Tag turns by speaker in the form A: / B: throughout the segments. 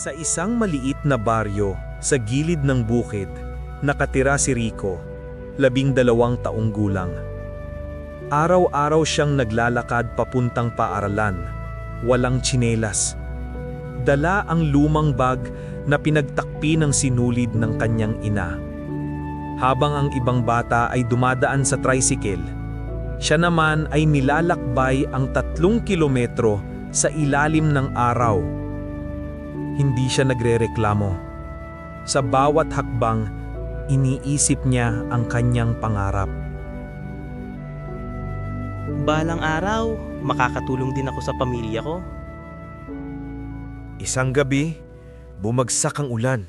A: Sa isang maliit na baryo sa gilid ng bukid, nakatira si Rico, labing dalawang taong gulang. Araw-araw siyang naglalakad papuntang paaralan, walang tsinelas. Dala ang lumang bag na pinagtakpi ng sinulid ng kanyang ina. Habang ang ibang bata ay dumadaan sa tricycle, siya naman ay nilalakbay ang tatlong kilometro sa ilalim ng araw. Hindi siya nagrereklamo. Sa bawat hakbang, iniisip niya ang kanyang pangarap.
B: Balang araw, makakatulong din ako sa pamilya ko.
C: Isang gabi, bumagsak ang ulan.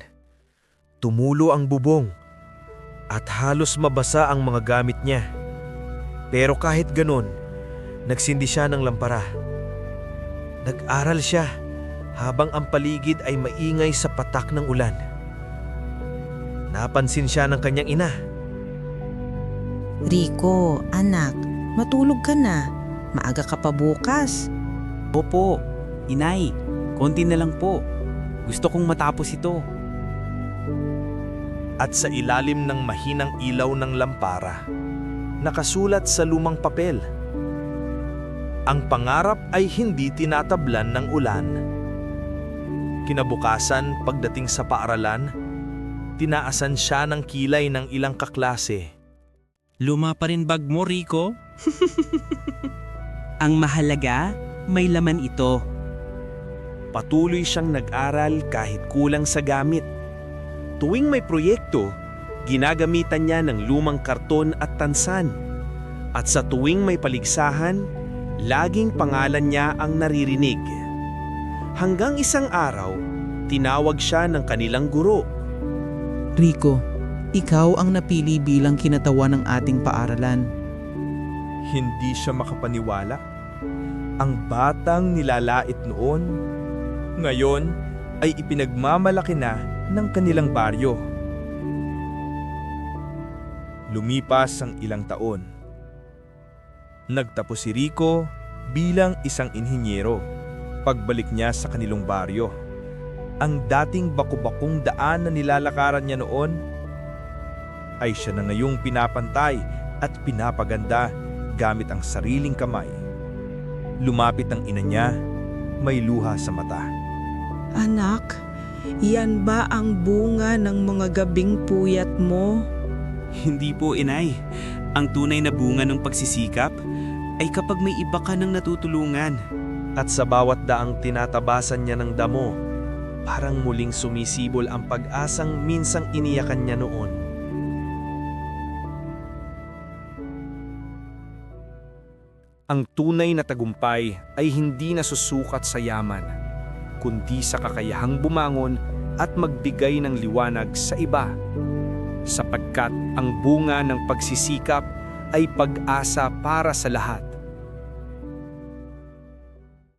C: Tumulo ang bubong at halos mabasa ang mga gamit niya. Pero kahit ganon, nagsindi siya ng lampara. Nag-aral siya habang ang paligid ay maingay sa patak ng ulan. Napansin siya ng kanyang ina.
D: Rico, anak, matulog ka na. Maaga ka pa bukas.
E: Opo, inay, konti na lang po. Gusto kong matapos ito.
C: At sa ilalim ng mahinang ilaw ng lampara, nakasulat sa lumang papel. Ang pangarap ay hindi tinatablan ng ulan. Kinabukasan, pagdating sa paaralan, tinaasan siya ng kilay ng ilang kaklase.
F: Luma pa rin bag mo, Rico?
E: Ang mahalaga, may laman ito.
C: Patuloy siyang nag-aral kahit kulang sa gamit. Tuwing may proyekto, ginagamitan niya ng lumang karton at tansan. At sa tuwing may paligsahan, laging pangalan niya ang naririnig. Hanggang isang araw, tinawag siya ng kanilang guro.
G: Rico, ikaw ang napili bilang kinatawan ng ating paaralan.
C: Hindi siya makapaniwala. Ang batang nilalait noon, ngayon ay ipinagmamalaki na ng kanilang baryo. Lumipas ang ilang taon. Nagtapos si Rico bilang isang inhinyero. Pagbalik niya sa kanilang baryo, ang dating bakubakong daan na nilalakaran niya noon ay siya na ngayong pinapantay at pinapaganda gamit ang sariling kamay. Lumapit ang ina niya, may luha sa mata.
H: Anak, yan ba ang bunga ng mga gabing puyat mo?
E: Hindi po, inay. Ang tunay na bunga ng pagsisikap ay kapag may iba ka ng natutulungan.
C: At sa bawat daang tinatabasan niya ng damo, parang muling sumisibol ang pag-asang minsang iniyakan niya noon. Ang tunay na tagumpay ay hindi nasusukat sa yaman, kundi sa kakayahang bumangon at magbigay ng liwanag sa iba. Sapagkat ang bunga ng pagsisikap ay pag-asa para sa lahat.